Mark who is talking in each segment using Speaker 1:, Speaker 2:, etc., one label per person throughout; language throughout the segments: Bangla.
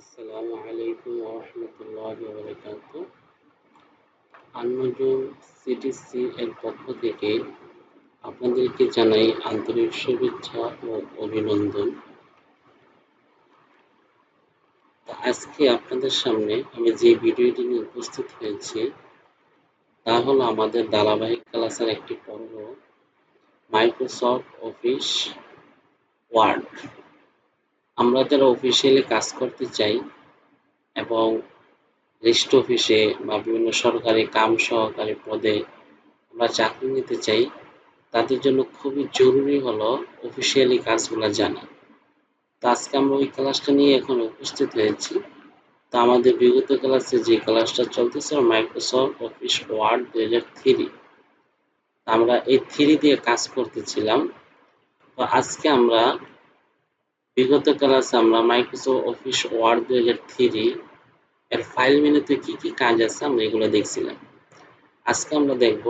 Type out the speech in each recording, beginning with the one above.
Speaker 1: আসসালামু আলাইকুম ওরহমতুল্লাহ বারকাত আন্নজুম সিটিসি এর পক্ষ থেকে আপনাদেরকে জানাই আন্তরিক শুভেচ্ছা ও অভিনন্দন। আজকে আপনাদের সামনে আমি যে ভিডিওটি নিয়ে উপস্থিত হয়েছি, তা হলো আমাদের ধারাবাহিক ক্লাসের একটি পর্ব মাইক্রোসফট অফিস ওয়ার্ড আমরা যারা অফিসিয়ালি কাজ করতে চাই এবং রেস্ট অফিসে বা বিভিন্ন সরকারি কাম সহকারী পদে আমরা চাকরি নিতে চাই, তাদের জন্য খুবই জরুরি হলো অফিসিয়ালি কাজগুলো জানা। তো আজকে আমরা ওই ক্লাসটা নিয়ে এখন উপস্থিত হয়েছি। তো আমাদের বিগত ক্লাসে যে ক্লাসটা চলতেছে মাইক্রোসফট অফিস ওয়ার্ড দুই হাজার থ্রি আমরা এই থ্রি দিয়ে কাজ করতেছিলাম। তো আজকে আমরা বিগত ক্লাসে আমরা মাইক্রোসফট অফিস ওয়ার্ড দুই হাজার থ্রি এর ফাইল মেনুতে কি কি কাজ আছে আমরা এগুলো দেখছিলাম। আজকে আমরা দেখব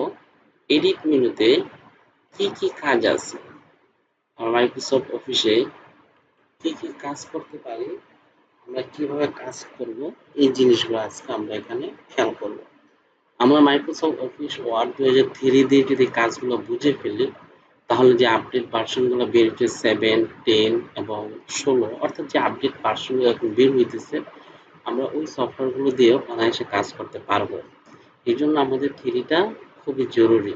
Speaker 1: এডিট মেনুতে কি কি কাজ আছে। আমরা মাইক্রোসফট অফিসে কি কি কাজ করতে পারি, আমরা কীভাবে কাজ করব, এই জিনিসগুলো আজকে আমরা এখানে খেয়াল করব। আমরা মাইক্রোসফট অফিস ওয়ার্ড দুই হাজার থ্রি দিয়ে যদি কাজগুলো বুঝে ফেলি তাহলে যে আপডেট ভার্সনগুলো বের হচ্ছে সেভেন টেন এবং ষোলো, অর্থাৎ যে আপডেট ভার্সনগুলো এখন বের হইতেছে, আমরা ওই সফটওয়্যারগুলো দিয়েও অনায়াসে কাজ করতে পারব। এই জন্য আমাদের থ্রিটা খুবই জরুরি।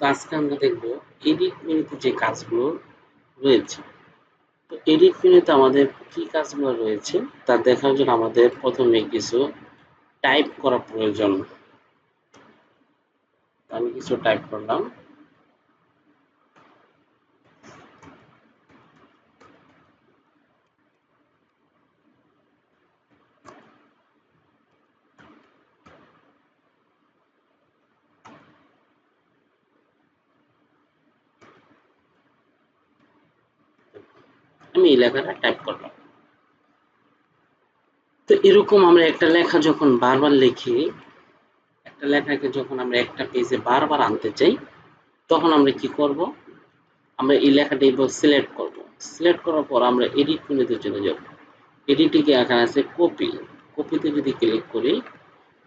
Speaker 1: তো আজকে আমরা দেখব এডিট মেনুতে যে কাজগুলো রয়েছে। তো এডিট মেনুতে আমাদের কি কাজগুলো রয়েছে, তা দেখার জন্য আমাদের প্রথমে কিছু টাইপ করা প্রয়োজন। আমি কিছু টাইপ করলাম। আমি লেখাটা টাইপ করলাম। তো এরকম আমরা একটা লেখা যখন বারবার লিখি, একটা লেখাকে যখন আমরা একটা পেজে বারবার আনতে চাই, তখন আমরা কি করব? আমরা এই লেখাটা এবার সিলেক্ট করব। সিলেক্ট করার পর আমরা এডিট মেনুতে চলে যাব। এডিটিকে এখানে আছে কপি কপিতে যদি ক্লিক করি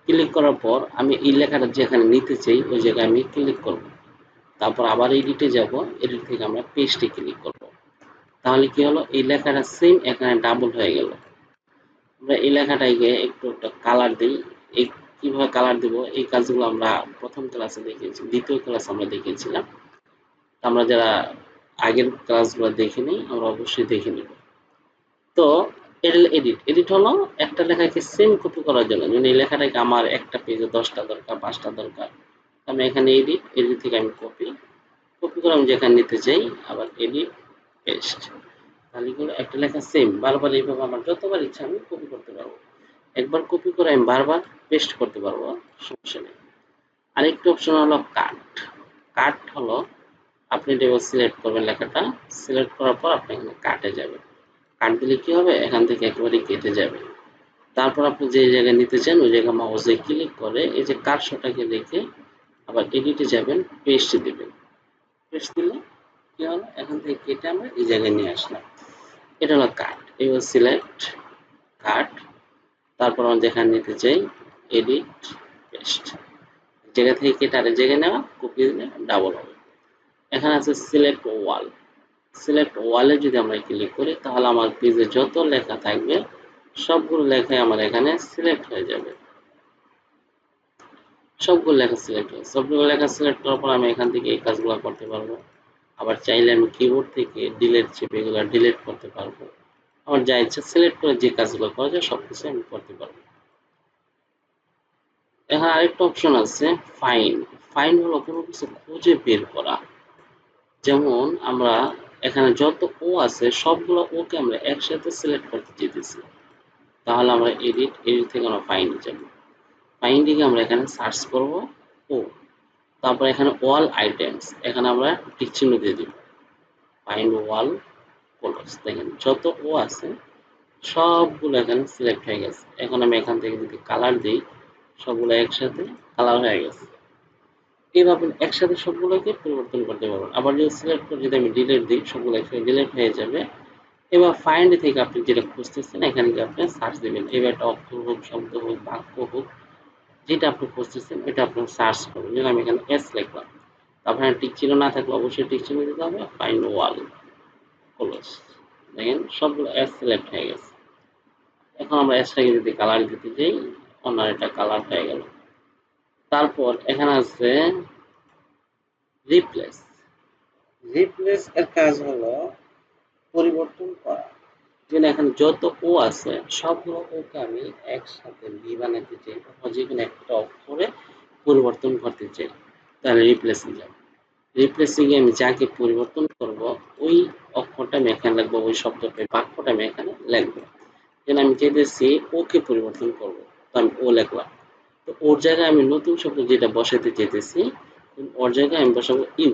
Speaker 1: ক্লিক করার পর আমি এই লেখাটা যেখানে নিতে চাই, ওই জায়গায় আমি ক্লিক করব। তারপর আবার এডিটে যাব। এডিট থেকে আমরা পেজটি ক্লিক করব। তাহলে কি হলো? এই লেখাটা সেম এখানে ডাবল হয়ে গেল। আমরা এই লেখাটাকে একটু একটা কালার দিই। এই কীভাবে কালার দিব? এই কাজগুলো আমরা প্রথম ক্লাসে দেখিয়েছি, দ্বিতীয় ক্লাস আমরা দেখিয়েছিলাম। আমরা যারা আগের ক্লাসগুলো দেখিনি, আমরা অবশ্যই দেখে নিব। তো এডিট এডিট হলো একটা লেখাকে সেম কপি করার জন্য। যেমন এই লেখাটাকে আমার একটা পেজে দশটা দরকার, পাঁচটা দরকার। আমি এখানে এডিট এডিট থেকে আমি কপি কপি করে আমি যেখানে নিতে চাই, আবার এডিট পেস্ট তাহলে একটা লেখা সেম বারবার এইভাবে আমার যতবার ইচ্ছা আমি কপি করতে পারব। একবার কপি করে আমি বারবার পেস্ট করতে পারব, সমস্যা নেই। আরেকটি অপশন হলো কাট কাট হলো আপনি এটা সিলেক্ট করবেন লেখাটা সিলেক্ট করার পর আপনি এখানে কাটে যাবেন। কাট দিলে কি হবে? এখান থেকে একেবারে কেটে যাবে। তারপর আপনি যে জায়গায় নিতে চান, ওই জায়গায় মাউসে ক্লিক করে এই যে কাটশোটাকে রেখে আবার এডিটে যাবেন পেস্ট দিবেন। পেস্ট দিলে কি হলো এখান থেকে কেটে আমরা এই জায়গায় নিয়ে আসলাম। এটা হলো কাট এবার সিলেক্ট কাট তারপর আমরা যেখানে নিতে চাই এডিট পেস্ট জায়গা থেকে কেটে আরেক জায়গায় নেওয়া? কপি দিলে ডাবল হবে। এখানে আছে সিলেক্ট ওয়াল সিলেক্ট ওয়ালে যদি আমরা ক্লিক করি, তাহলে আমার পেজে যত লেখা থাকবে, সবগুলো লেখাই আমার এখানে সিলেক্ট হয়ে যাবে। সবগুলো লেখা সিলেক্ট হবে সবগুলো লেখা সিলেক্ট করার পর আমি এখান থেকে এই কাজগুলো করতে পারব। আবার চাইলে আমি কিবোর্ড থেকে ডিলেট চেপে এগুলো ডিলেট করতে পারব। আমার যা ইচ্ছা সিলেক্ট করে যে কাজগুলো করা যায় সব কিছু আমি করতে পারব। এখানে আরেকটা অপশন আছে ফাইন ফাইন হলো কোনো কিছু খুঁজে বের করা। যেমন আমরা এখানে যত ও আছে, সবগুলো ওকে আমরা একসাথে সিলেক্ট করতে যেতেছি। তাহলে আমরা এডিট এডিট থেকে আমরা ফাইন যাব। দিকে আমরা এখানে সার্চ করব ও তারপর এখানে ওয়াল আইটেমস এখানে আমরা টিক চিহ্ন দিয়ে দিব। ফাইন্ড ওয়াল কলার্স দেখেন যত ও আছে, সবগুলো এখানে সিলেক্ট হয়ে গেছে। এখন আমি এখান থেকে যদি কালার দিই, সবগুলো একসাথে কালার হয়ে গেছে। এইভাবে একসাথে সবগুলোকে পরিবর্তন করতে পারবেন। আবার যদি সিলেক্ট করে, যদি আমি ডিলেট দিই, সবগুলো একসাথে ডিলিট হয়ে যাবে। এবার ফাইন্ড থেকে আপনি যেটা খুঁজতেছেন, এখানে গিয়ে আপনি সার্চ দিবেন। এবার একটা অক্ষর হোক, শব্দ হোক, বাক্য হোক যেটা আপনি খুঁজতেছেন, এটা আপনি সার্চ করবেন যেমন আমি এখানে এস লিখলাম। তারপরে টিক চিহ্ন না থাকলে অবশ্যই টিক চিহ্ন দিতে হবে। ফাইন ওয়াল ক্লোজ দেখেন, সবগুলো এস সিলেক্ট হয়ে গেছে। এখন আমরা এসটাকে যদি কালার দিতে যাই অন্য একটা কালার হয়ে গেল। তারপর এখানে আছে রিপ্লেস রিপ্লেস এর কাজ হলো পরিবর্তন করা। যেখানে এখানে যত ও আছে, সবগুলো ওকে আমি একসাথে বি বানাতে চাই যে কোনো একটা অক্ষরে পরিবর্তন করতে চাই। তাহলে রিপ্লেসিং যাবে রিপ্লেসিং এ আমি যাকে পরিবর্তন করব, ওই অক্ষরটা আমি এখানে লিখব, ওই শব্দটা বাক্যটা আমি এখানে লিখব। যেন আমি চাইতেছি ওকে পরিবর্তন করব, তো আমি ও লিখলাম। তো ওর জায়গায় আমি নতুন শব্দ যেটা বসাতে চাইতেছি, ওর জায়গায় আমি বসাবো ইউ।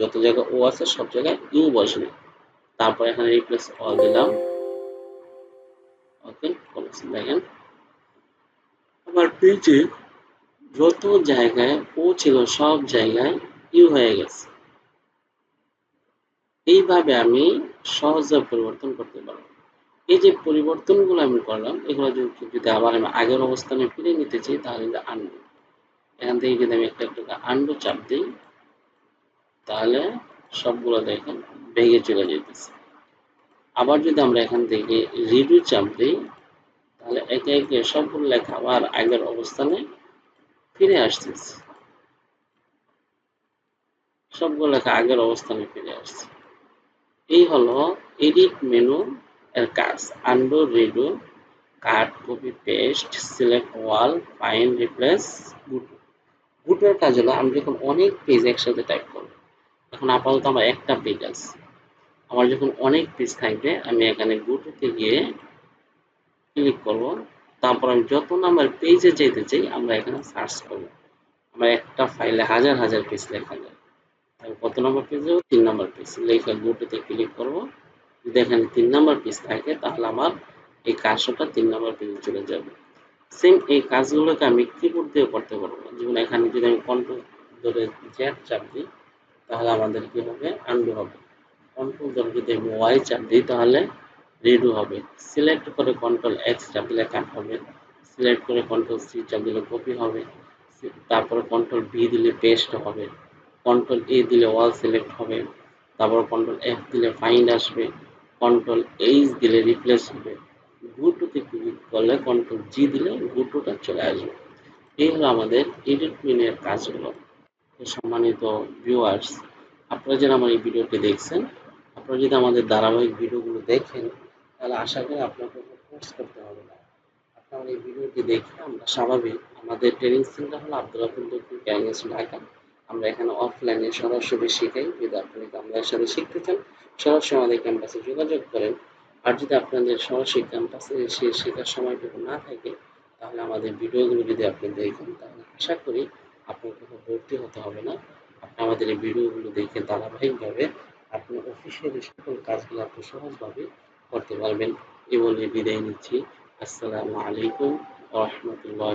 Speaker 1: যত জায়গায় ও আছে, সব জায়গায় ইউ বসবে। তারপর এখানে রিপ্লেস অল দিলাম। দেখেন। আবার পেজে যত জায়গায় ও সব জায়গায় ইউ হয়ে গেছে। এইভাবে আমি সহজে পরিবর্তন করতে পারব। এই যে পরিবর্তনগুলো আমি করলাম, এগুলো যদি আবার আমি আগের অবস্থানে ফিরে নিতে চাই, তাহলে আনব এখান থেকে যদি আমি একটা একটা আনব চাপ দিই, তাহলে সবগুলো দেখেন ভেঙে চলে যেতেছে। আবার যদি আমরা এখান থেকে রিডু চাপ দিই তাহলে একে একে সবগুলো লেখা আবার আগের অবস্থানে ফিরে আসতেছে। সবগুলো লেখা আগের অবস্থানে ফিরে আসছে। এই হলো এডিট মেনু এর কাজ। Undo redo cut copy paste select all find replace go to গুটোর কাজ হলো আমি যখন অনেক পেজ একসাথে টাইপ করব এখন আপাতত আমার একটা পেজ আছে। আমার যখন অনেক পেজ থাকবে, আমি এখানে গুটোতে গিয়ে ক্লিক করব। তারপর আমি যত নাম্বার পেজে যেতে চাই, আমরা এখানে সার্চ করব। আমরা একটা ফাইলে হাজার হাজার পেজ লেখা যায়। আমি কত নম্বর পেজে তিন নম্বর পেজ লেখা গুটোতে ক্লিক করব। যদি এখানে তিন নম্বর পেজ থাকে, তাহলে আমার এই কাজটা তিন নম্বর পেজে চলে যাবে। সেম এই কাজগুলোকে আমি কিবোর্ড দিয়ে করতে পারব। যেমন এখানে যদি আমি কন্ট্রোল ধরে জ্যাট চাপ দিই, তাহলে আমাদের কি হবে? আন্ডু হবে। কন্ট্রোল ধরে যদি আমি ওয়াই চাপ দিই, তাহলে রিডু হবে। সিলেক্ট করে কন্ট্রোল এক্স চাপ দিলে কাট হবে। সিলেক্ট করে কন্ট্রোল সি চাপ দিলে কপি হবে। তারপরে কন্ট্রোল ভি দিলে পেস্ট হবে। কন্ট্রোল এ দিলে ওয়াল সিলেক্ট হবে। তারপর কন্ট্রোল এফ দিলে ফাইন্ড আসবে। কন্ট্রোল এইচ দিলে রিপ্লেস হবে। গুটুতে ক্লিক করলে কন্ট্রোল জি দিলে গুটুটা চলে আসবে। এই হলো আমাদের এডিট মেনের কাজগুলো। সম্মানিত ভিউয়ার্স আপনারা যারা আমার এই ভিডিওটি দেখছেন, আপনারা যদি আমাদের ধারাবাহিক ভিডিওগুলো দেখেন তাহলে আশা করি আপনাকে কোর্স করতে হবে না। আপনারা এই ভিডিওটি দেখে আমরা স্বাভাবিক আমাদের ট্রেনিং সেন্টার হলো আব্দুল রাফুল দক্ষিণ ক্যাঙ্গেস ঢাকা। আমরা এখানে অফলাইনে সরাসরি শিখাই, যদি আপনারা আমাদের সাথে শিখতে চান, সরাসরি আমাদের ক্যাম্পাসে যোগাযোগ করেন। আর যদি আপনাদের সরাসরি ক্যাম্পাসে এসে শেখার সময়টুকু না থাকে, তাহলে আমাদের ভিডিওগুলো যদি আপনি দেখেন, তাহলে আশা করি আপনার কোথাও ভর্তি হতে হবে না। আপনি আমাদের এই ভিডিওগুলো দেখে ধারাবাহিকভাবে আপনি অফিসিয়ালি সকল কাজগুলো আপনি সহজভাবে করতে পারবেন। এ বলে বিদায় নিচ্ছি। আসসালামু আলাইকুম রহমতুল্লাহ